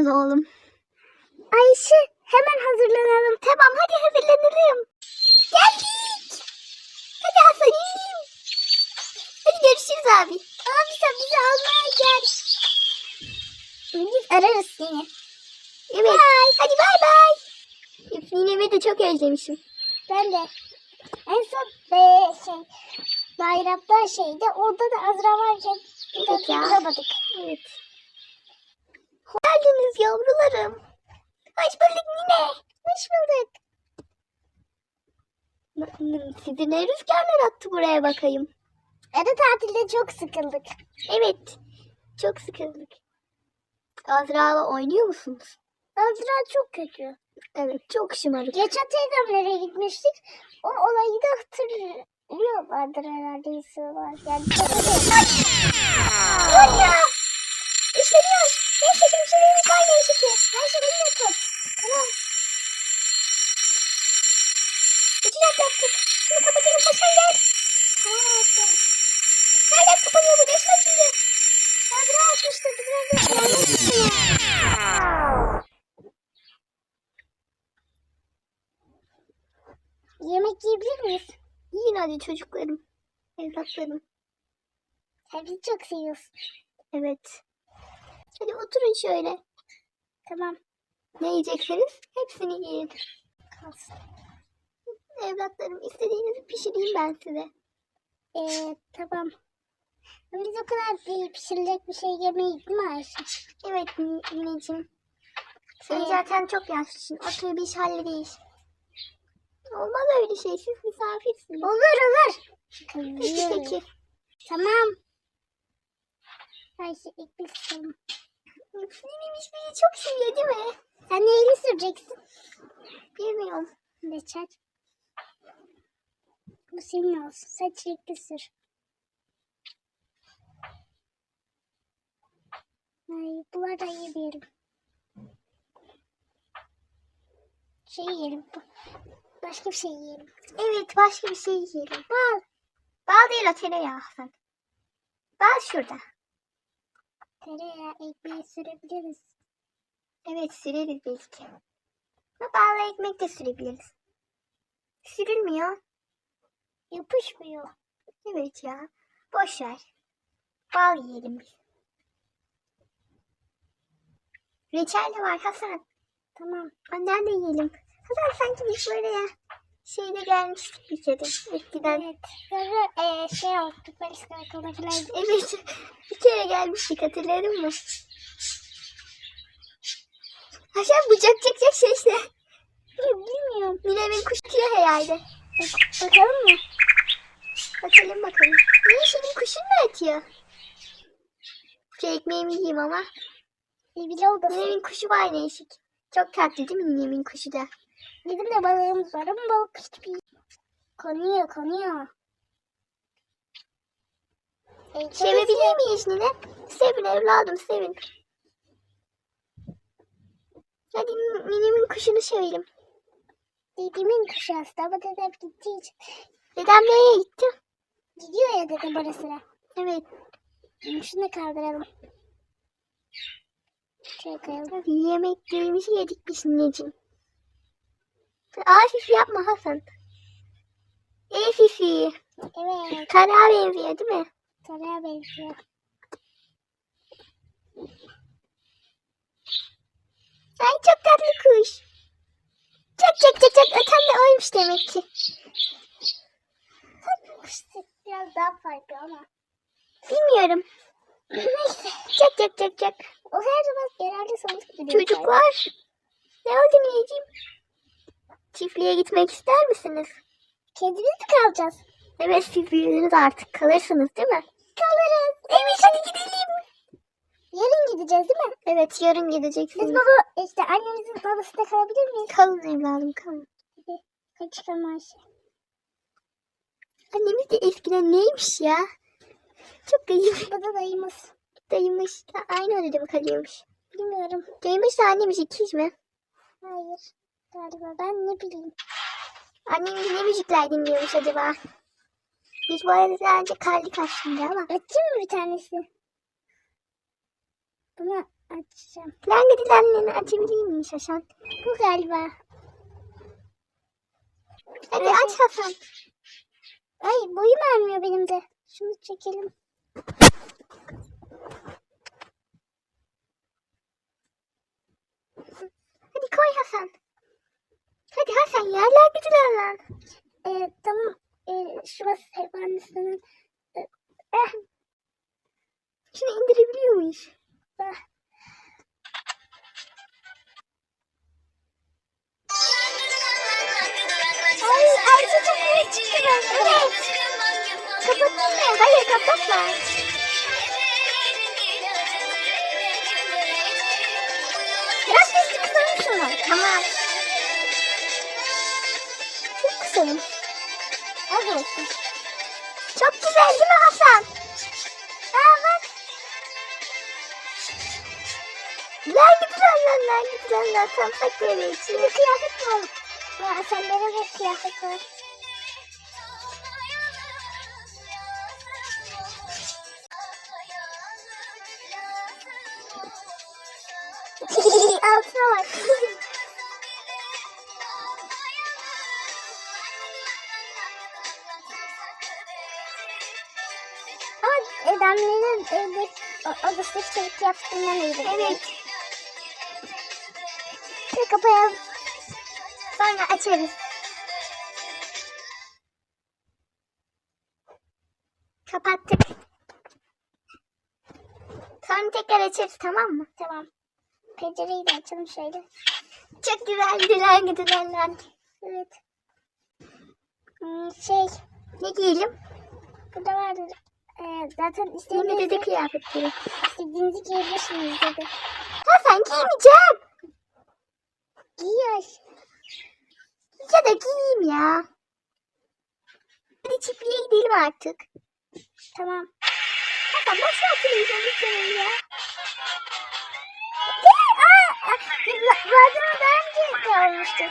Gidebilirsiniz oğlum. Ayşe hemen hazırlanalım. Tamam hadi hazırlanalım. Geldik. Hadi Hasan'ım. Hadi görüşürüz abi. Abi sen bizi almaya gel. Biz ararız seni. Evet. Hadi bay bay. Ninemi de çok özlemişim. Ben de. En son be, şey bayramda şeyde orada da Azra varken Evet ya. bulamadık. Evet. Geldiniz yavrularım. Hoş bulduk Nine. Hoş bulduk. Sizi ne rüzgarlar attı buraya bakayım. Ara tatilde çok sıkıldık. Evet. Çok sıkıldık. Azra'la oynuyor musunuz? Azra çok kötü. Evet çok şımarık. Geçen teyzemlere gitmiştik. O olayı da hatırlıyorlardır herhalde. Yani Dur ya. İşleniyor. Neyse kimselerimiz var neyse ki. Neyse beni de tut. Tamam. Uçacak yaptık. Şunu gel. tamam olsun. Nereden kapanıyor bu? Geçme şimdi. Azra açmıştı. Biraz Yemek yiyebilir miyiz? Yiyin hadi çocuklarım. Evlatlarım. Sen bizi çok seviyorsun. Evet. Hadi oturun şöyle. Tamam. Ne yiyecekseniz hepsini yiyin. Kalsın. Evlatlarım istediğinizi pişireyim ben size. Ee, tamam. Biz o kadar bir pişirilecek bir şey yemeyiz değil mi Ayşe? Evet Nineciğim. Sen Ee, zaten çok yaşlısın. Otur bir iş halledeyiz. Olmaz öyle şey. Siz misafirsiniz. Olur olur. Peki peki. Tamam. Ayşe ekmek istedim. Ninemiş beni çok seviyor değil mi? Sen neyini süreceksin? Bilmiyorum. Reçel. Bu senin olsun. Sen çilekli sür. Ay bunlardan yemeyelim. Şey yiyelim. Başka bir şey yiyelim. Evet başka bir şey yiyelim. Bal. Bal değil o tereyağı Hasan. Bal şurada. Tereyağı ekmeği sürebiliriz. Evet süreriz belki. Ama balla ekmek de sürebiliriz. Sürülmüyor. Yapışmıyor. Evet ya. Boş ver. Bal yiyelim biz. Reçel de var Hasan. Tamam. Ondan da yiyelim. Hasan sanki biz böyle ya şeyde gelmiştik bir kere eskiden. Evet. Sonra e, şey oldu. Polis karakoluna falan. Evet. Bir kere gelmiştik hatırladın mı? Hasan bıçak çekecek ses ne? Bilmiyorum. Ninemin kuş diyor herhalde. Bak- bakalım mı? Bakalım bakalım. Niye senin kuşun mu ötüyor? Şu ekmeğimi yiyeyim ama. İyi bile oldu. Ninemin kuşu var değişik. Çok tatlı değil mi Ninemin kuşu da? Bizim de balığımız var ama balık hiçbir konuyor konuyor. E, Sevebilir miyiz Nine? Sevin evladım sevin. Hadi Ninemin kuşunu sevelim. Dedemin kuşu hasta ama dedem gittiği için. Dedem nereye gitti? Gidiyor ya dedem ara sıra. Evet. Şunu da kaldıralım. Şöyle koyalım. Yemeklerimizi yedik biz Nineciğim. Aa Fifi yapma Hasan. Ey Fifi. Evet. Kara benziyor değil mi? Saraya benziyor. Ay çok tatlı kuş. Çok çok çok çok öten de oymuş demek ki. Kuş biraz daha farklı ama. Bilmiyorum. Neyse. Çok çok çok çok. O her zaman genelde sonuç. Çocuklar. Ne oldu Nineciğim? Çiftliğe gitmek ister misiniz? Kedimiz mi kalacağız? Evet siz büyüdünüz artık. Kalırsınız değil mi? Kalırız. Evet hadi gidelim. Yarın gideceğiz değil mi? Evet yarın Biz gideceksiniz. baba işte annemizin babasında kalabilir miyiz? Kalın evladım kalın. Hadi çıkalım Ayşe. Annemiz de eskiden neymiş ya? Çok ayıp. Bu da dayımız. Dayımış. Ha, Aynı odada mı kalıyormuş? Bilmiyorum. Dayımış da annemiz ikiz mi? Hayır. Galiba ben ne bileyim. Annemiz ne müzikler dinliyormuş acaba? Biz bu arada önce kaldık aslında ama. Açayım mı bir tanesi? Bunu açacağım. Langıdılanlarını açabilir miyiz Hasan? Bu galiba. Hadi Evet. aç Hasan. Ay boyum ermiyor benim de. Şunu çekelim. Hadi koy Hasan. Hadi Hasan ya langıdılanlar. Ee, tamam. Ee, şurası hayvanlısının. Ee, eh, Şunu indirebiliyor muyuz? eh. Benden? Kapatayım? Hayır kapatma. Biraz sesini kısar şunu. Tamam. Çok kısayım. Az olsun. Çok güzel değil mi Hasan? Aa bak. Lan gidiyorlar lan gidiyorlar. Tam sakları için. Bir kıyafet mi oldu? Ya sende de kıyafet var. O- odasındaki çocuk kıyafetinden iyiydi. Evet. Şöyle kapayalım. Sonra açarız. Kapattık. Sonra tekrar açarız tamam mı? Tamam. Pencereyi de açalım şöyle. Çok güzeldi lan gidilen Evet. Hmm, şey, Ne giyelim? burada vardı. Ee, zaten Yeni istediğinizi, dedi kıyafetleri. istediğinizi giyebilirsiniz dedi. Hasan giymeyeceğim. Giyiyor. Ya da giyeyim ya. Hadi çiftliğe gidelim artık. Tamam. Hasan boş ver televizyonu lütfen ya. Adamı daha önce de olmuştu.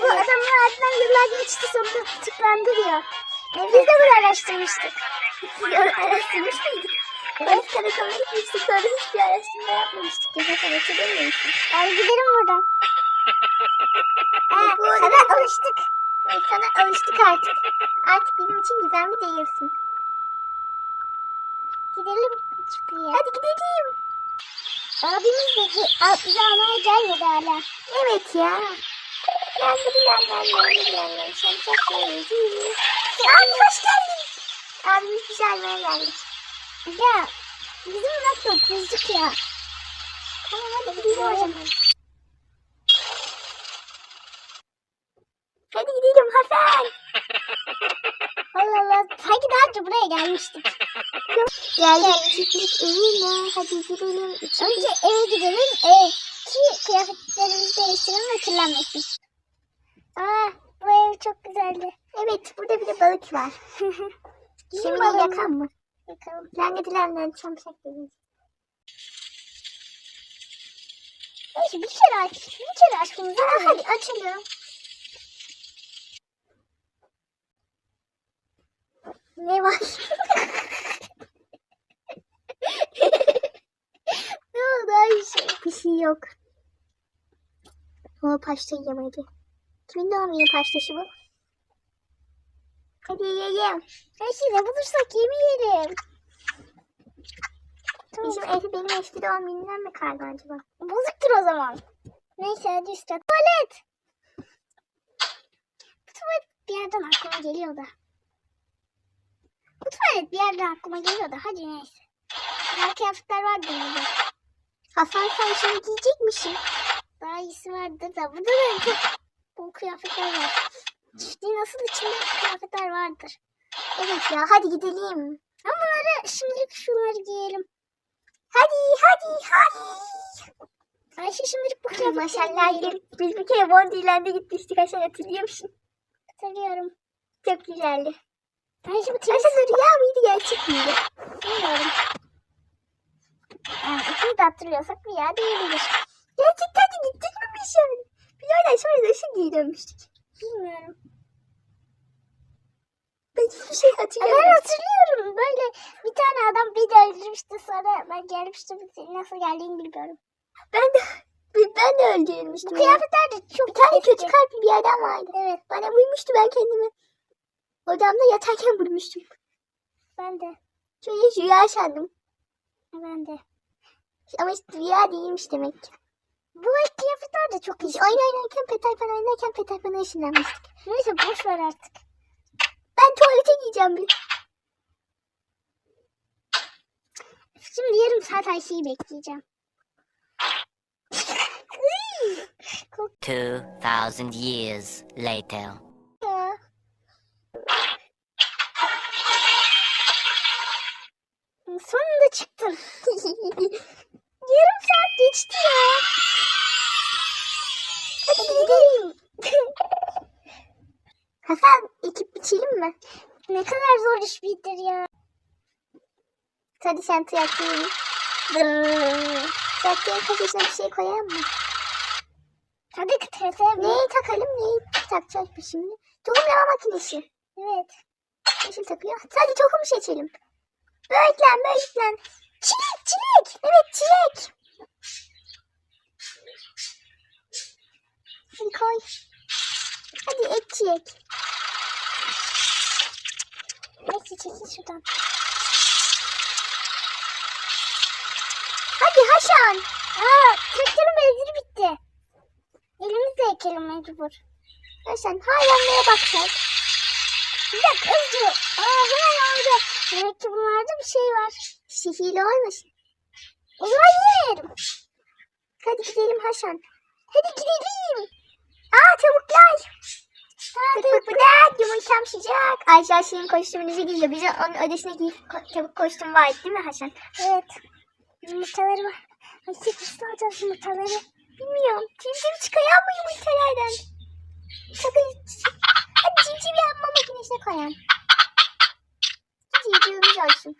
Bu adamın ardından yıllar geçti sonunda tutuklandı diyor. Biz de bunu araştırmıştık. Araştırmış mıydık? Evet karakola gitmiştik sonra hiçbir araştırma yapmamıştık. Gece sana hatırlamıyorsun. Ay gidelim buradan. Aa, bu sana arada- alıştık. Evet, sana alıştık artık. Artık bizim için gizemli değilsin. Gidelim çiftliğe. Hadi gidelim. Abimiz de ge- al- bizi almaya gelmedi hala. Evet ya. Lan lan lan lan lan. Şamsak geldi. Abi hoş geldin. Abimiz bizi almaya geldi. Ya bizim bırak topuzluk ya. Tamam hadi gidelim o zaman. Hadi gidelim Hasan. Allah Allah. Sanki daha önce buraya gelmiştik. Geldik çiftlik evine. Hadi gidelim. Önce eve gidelim. E, ki kıyafetlerimizi değiştirelim ve kirlenmesin. Aa bu ev çok güzeldi. Evet burada bir de balık var. Şimdi yakan mı? Bakalım. Langıdılandan çamsak dedi. Neyse bir kere aç. Bir kere açmamız Aa, lazım. hadi açalım. Ne var? Ne oldu Ayşe? Bir şey yok. O paşta yemedi. Kimin doğum günü paştaşı bu? Hadi yiyelim. Neyse ne bulursak yemeyelim. Tamam. Bizim Efe benim eski doğum gününden mi kaldı acaba? Bozuktur o zaman. Neyse hadi üstte. Tuvalet. Bu tuvalet bir yerden aklıma geliyor da. Bu tuvalet bir yerden aklıma geliyor da. Hadi neyse. Daha kıyafetler vardır burada. Hasan sen şunu giyecek misin? Daha iyisi vardır da. Burada da bu kıyafetler var. Çiftliğin nasıl içinde kıyafetler vardır. Evet ya hadi gidelim. Ama bunları şimdilik şunları giyelim. Hadi hadi hadi. Ayşe şimdilik bu kıyafetleri Maşallah giyelim. biz bir kere Bondi'lerde gitmiştik Hasan hatırlıyor musun? Hatırlıyorum. Çok güzeldi. Ayşe bu temiz. Hasan rüya mıydı gerçek miydi? Bilmiyorum. Yani ikimiz de hatırlıyorsak yer değildir. Gerçekten de gittik mi bir şey? Oradan sonra nasıl geri dönmüştük? Bilmiyorum. Ben hiçbir şey Ben hatırlamıyorum. hatırlıyorum bilmiyorum. Böyle bir tane adam beni öldürmüştü sonra ben gelmiştim. Nasıl geldiğini bilmiyorum. Ben de ben de öldürmüştüm. Bu ya. kıyafetler de çok Bir tane kötü kalpli bir adam vardı. Evet Bana vurmuştu ben kendimi. Odamda yatarken vurmuştum. ben de. Şöyle rüya sandım. Ben de. Ama işte rüya değilmiş demek ki. Bu kıyafetler de çok iyi. Biz oyun oynarken Peter Pan oynarken Pan'a ışınlanmıştık. Neyse boş ver artık. Ben tuvalete gideceğim bir. Şimdi yarım saat Ayşe'yi bekleyeceğim. 2,000 years later. Sonunda çıktın. yarım saat geçti ya. Hadi gidelim. Hasan ekip biçelim mi? ne kadar zor iş bitir ya. Hadi sen traktörün. Traktörün kafasına bir şey koyalım mı? Hadi kıtırsa Neyi takalım neyi takacağız biz şimdi? Tohum yama makinesi. Evet. Yeşil takıyor. Hadi tohum seçelim. Böğürtlen böğürtlen. Çilek çilek. Evet çilek. Hadi koy. Hadi ek çilek. Neyse çekil şuradan. Hadi Haşan. Aa, traktörün benzini bitti. Elimizle ekelim mecbur. Haşan hayvanlara baksak. Bir dakika hızlı. Aa hemen oldu. Demek ki bunlarda bir şey var. Sihirli olmasın. O zaman yerim. Hadi gidelim Haşan. Hadi gidelim. Aa tavuklar. Aa, bıdak yumurtam sıcak. Ayşe senin kostümünüzü giyiyor. Bize onun ödesine giy ko- tavuk kostüm var değil mi Haşan? Evet. Yumurtaları var. Ay nasıl alacağız yumurtaları? Bilmiyorum. Cimcim çıkayan mı yumurtalardan? Sakın. Hadi cimcim yapma makinesine koyalım. Cimcimimiz olsun.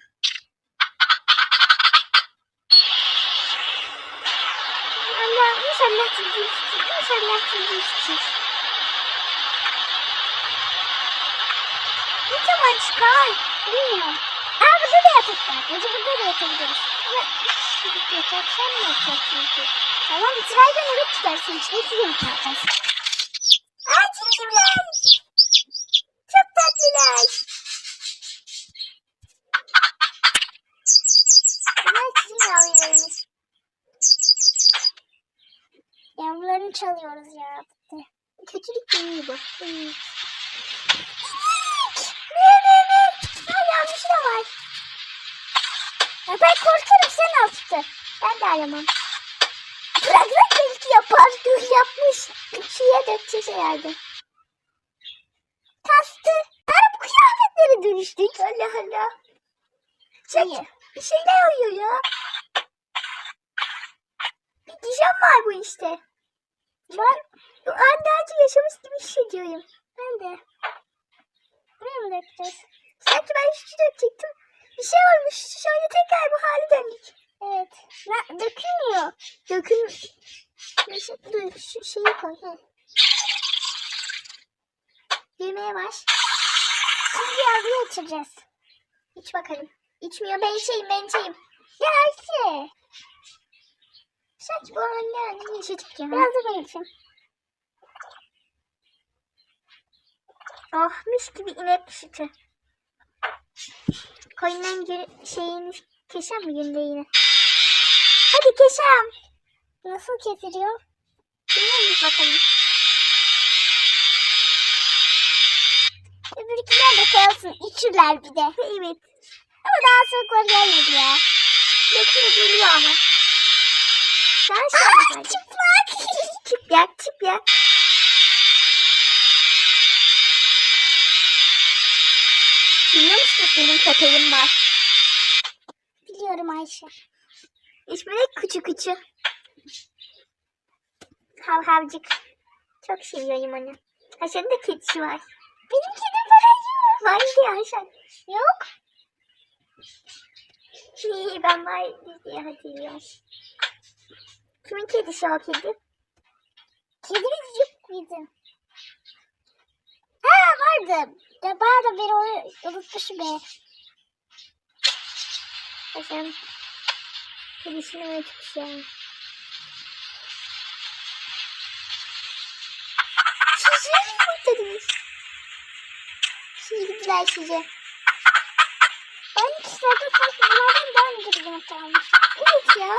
Allah inşallah cimcim çıksın. İnşallah cimcim çıksın. Ne zaman çıkar? Bilmiyorum. Burada da yatak var. Gece burada da yatabiliriz. Ama çocuk yatak sen mi yatacaksın ki? Tamam sırayla nöbet tutarsın. Çilekli yumurta alacağız. Ay cimcimler. Çok tatlılar. Bunlar sizin yavrularınız. Yavrularını çalıyoruz ya. Kötülük değil bu. Değil. Ne ne ne? Ha yanlışı da var. Ya ben korkarım sen al. Ben de aramam. Bıraksak belki yapar. Dur yapmış. Suya dökeceğiz herhalde. Kastı. Ara bu kıyafetlere dönüştük. Allah Allah. İyi. Bir şeyler oluyor ya. Bir diyeceğim var bu işte. Ben bu andacı yaşamış gibi hissediyorum. Ben de. Buraya mı dökeceğiz? Sanki ben şu dökecektim. Bir şey olmuş. Şöyle tekrar bu hale döndük. Evet. Ne, dökülmüyor. Neyse dur şu şeyi koy. He. Düğmeye bas. Şimdi yavruyu içireceğiz. İç bakalım. İçmiyor. Ben içeyim ben içeyim. Ya Ayşe. Saç bu anne anne yaşadık ya. Biraz da ben içeyim. Oh mis gibi inek sütü. Koyunların geri, şeyini kesem mi gündeğini? Hadi kesem. Nasıl kesiliyor? Biliyor muyuz bakalım? Öbürküler de kalsın. İçirler bir de. Evet. Ama daha soğuklar gelmedi ya. Yakında geliyor ama. Sen Aa, şey yapar. çıplak. Çıplak çıplak. Biliyor musunuz benim köpeğim var. Biliyorum Ayşe. İsmi de Kuçu. Hav havcık. Çok seviyorum onu. Haşan'ın da kedisi var. Benim kedim var. Var diye Haşan. Yok. İyi ben var diye hatırlıyorum. Kimin kedisi o kedi? Kedimiz yok bizim. Ha vardı. Ya bana da beri onu unutmuşum be. Hasan. Polisini öğretmiş ya. Şişe mi kurtardınız? Şimdi gittiler size. Ben kişilerde sanki bunlardan daha önce bir yemek almış. Evet ya.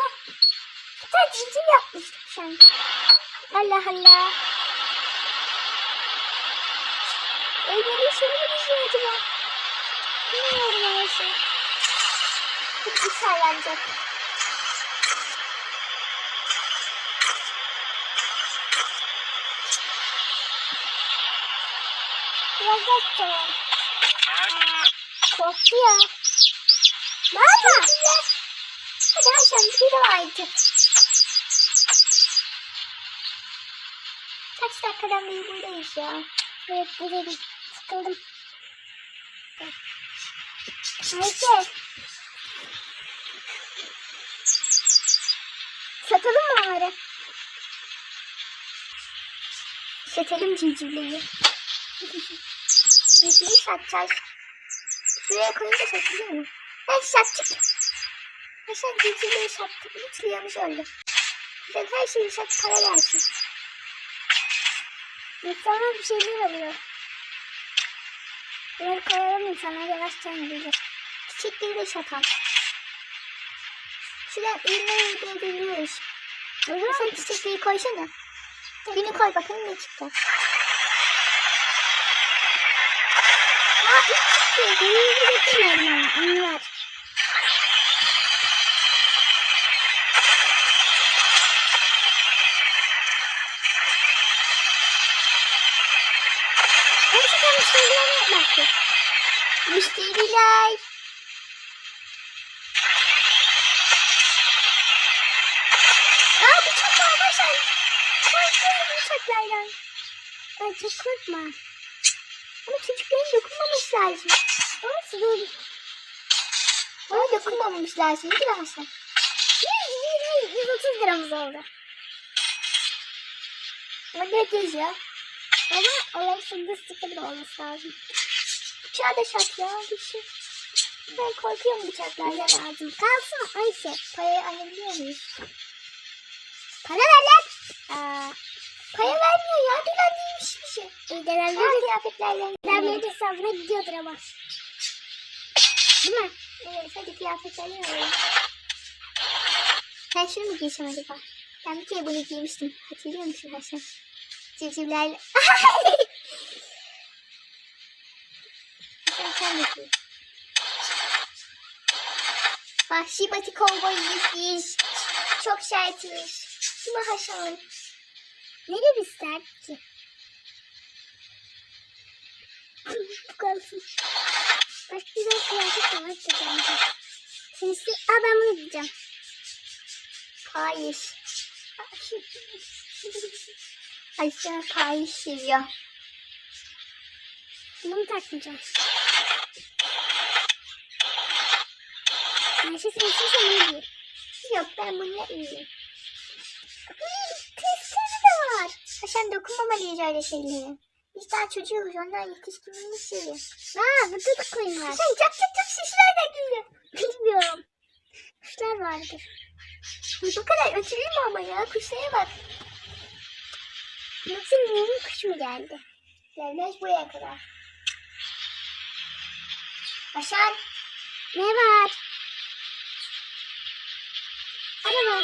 Bir tane civciv yapmıştık. Allah Allah. Şöyle bir şey acaba? Bilmiyorum orası. Bir sallanacak. Biraz daha tutalım. Korktu ya. Mama. Hadi Hasan bir de vardı. Kaç dakikadan beri buradayız ya? Evet gidelim. Sıkıldım. Neyse. Satalım mı onları? Satalım civcivleri. Civcivi satacağız. Şuraya koyunca satılıyor mu? Ben sattık. Hasan civcivleri sattık. Üç liramız öldü. Sen her şeyi sat para gelsin. İnsanlar bir şeyler alıyor. Bunları koyalım insanlar yavaşça indirecek. Çiçekleri de satalım. Şuradan ürünleri ödeyebiliyoruz. O zaman sen çiçekleri koysana. Günü koy bakalım ne çıktı. Aa ilk çıktı. Günümüzü getirmedim ama. Onu ver. Gerçekten baktık. Müşteriler. Aa bıçak var Başar. Korkuyorum bıçaklardan. Ay çok korkma. Ama çocukların dokunmaması lazım. Orası değil. Ona dokunmamamış lazım değil mi Hasan? 100, 100, 130 liramız oldu. Ama ne geziyor? Ama sıfır da olması lazım. Bıçağı da şart ya. Bir şey. Ben korkuyorum bıçaklardan. lazım. Kalsın Ayşe. Parayı alabiliyor muyuz? Para ver lan. Aa, para vermiyor ya. Değilmiş bir şey. Her denemleri kıyafetlerle. denemleri de hesabına gidiyordur ama. Değil mi? Evet hadi kıyafetlerle alalım. Ben şunu mu giysem acaba? Ben bir kere bunu giymiştim. Hatırlıyor musun Hasan? Civcivlerle. Vahşi batı kovboyuz biz. Çok. Değil mi Hasan? Nereye sert ki? Bu kalsın. Başka güzel kıyafet de var da. Şimdi aa ben bunu giyeceğim. Hayır. Ay sen kayış seviyor. Bunu takmayacağım. Ayşe sen istiyorsan bunu giy. Yok ben bununla iyiyim. Testere de var. Sen dokunmamalıyız öyle şeylere. Biz daha çocuğuz onlar yetişkinliğini seviyor. Aa burada da koyun var. Sen çak çak çak sesler de geliyor. Bilmiyorum. Kuşlar vardır. Bu kadar ötülür mü ama ya kuşlara bak. Yoksa benim kuş mu geldi? Gelmez buraya kadar. Hasan Ne var? Araba.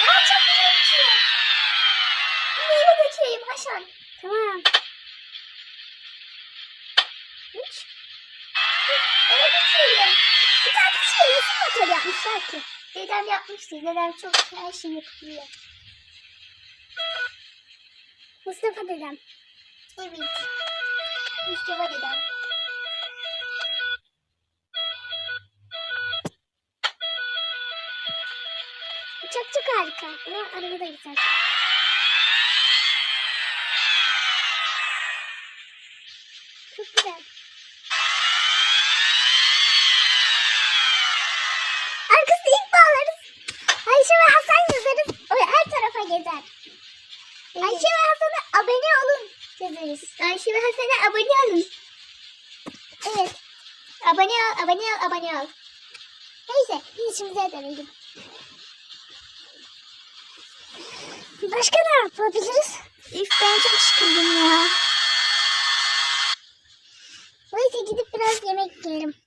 ya çok güzel uçuyor. Bunu eve götüreyim Hasan. Tamam. Üç. Eve götüreyim. Bir tane şey nasıl motor yapmışlar ki? Dedem yapmıştı. Dedem çok her şeyi yapıyor. Mustafa dedem. Evet. Mustafa dedem. Uçak çok harika. Ama araba da güzel. Çok güzel. Arkasını ilk bağlarız. Ayşe ve Hasan yazarız. O her tarafa gezer. Ayşe ve Hasan'a abone olun yazarız. Ayşe ve Hasan'a abone olun. Evet. Abone ol, abone ol, abone ol. Neyse, biz işimize dönelim. Başka ne yapabiliriz? Üf ben çok sıkıldım ya. Neyse gidip biraz yemek yiyelim.